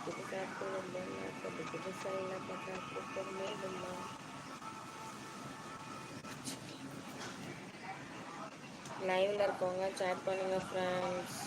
வீட்டு மேலே காத்தடிக்குது காற்று ரொம்ப எல்லாம் பார்த்தா காற்று பொறுமையா லைவ்ல இருக்கவங்க சேட் பண்ணுங்க friends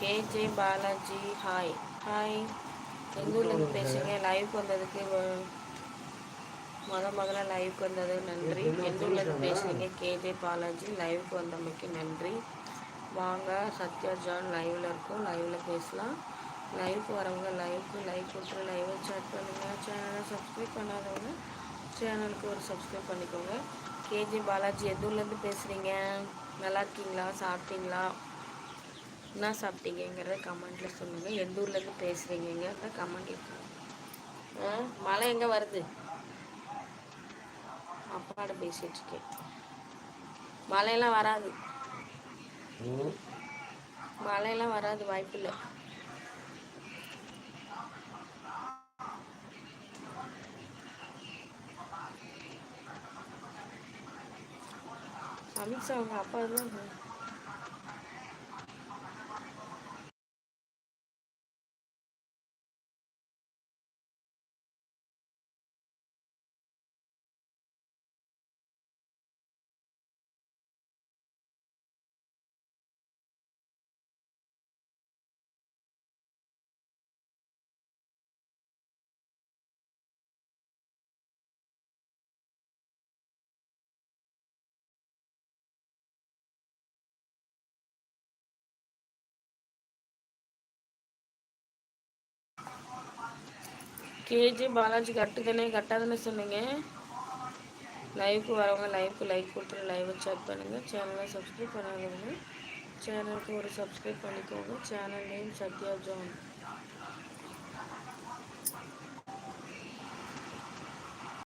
KJ Balaji hi. Hi. எந்த ஊர்லேருந்து பேசுங்க லைவ் வந்ததுக்கு முத முதல்ல லைவுக்கு வந்தது நன்றி. எந்த ஊர்லேருந்து பேசுகிறீங்க கேஜே பாலாஜி லைவுக்கு வந்தமைக்கு நன்றி. வாங்க சத்யா ஜான் லைவில் இருக்கும். லைவில் பேசலாம். லைவுக்கு வரவங்க லைவுக்கு லைக் கொடுத்துரு லைவை சேட் பண்ணுங்கள் சேனலை சப்ஸ்கிரைப் பண்ணாதவங்க சேனலுக்கு ஒரு சப்ஸ்கிரைப் பண்ணிக்கோங்க. கேஜே பாலாஜி எந்த ஊர்லேருந்து பேசுகிறீங்க நல்லா இருக்கீங்களா? சாப்பிட்டீங்களா? என்ன சாப்பிட்டீங்கிறத கமெண்ட்டில் சொல்லுங்கள் எந்த ஊர்லேருந்து பேசுகிறீங்கிறத கமெண்ட்டில் மழை எங்கே வருது? அப்பாட பேசிகிட்ருக்கேன் மழையெல்லாம் வராது. மழையெல்லாம் வராது வாய்ப்பு இல்லை. அமித்ஷா அவங்க அப்பா தான் கேஜி பாலாஜி கட்டுதானே தானே சொன்னீங்க. லைவுக்கு வரவங்க லைவுக்கு லைக் கொடுத்துட்டு லைவை சேக் பண்ணுங்கள் சேனலை சப்ஸ்கிரைப் பண்ணாதவங்க சேனலுக்கு ஒரு சப்ஸ்கிரைப் பண்ணிக்கோங்க. Channel name Sathya John.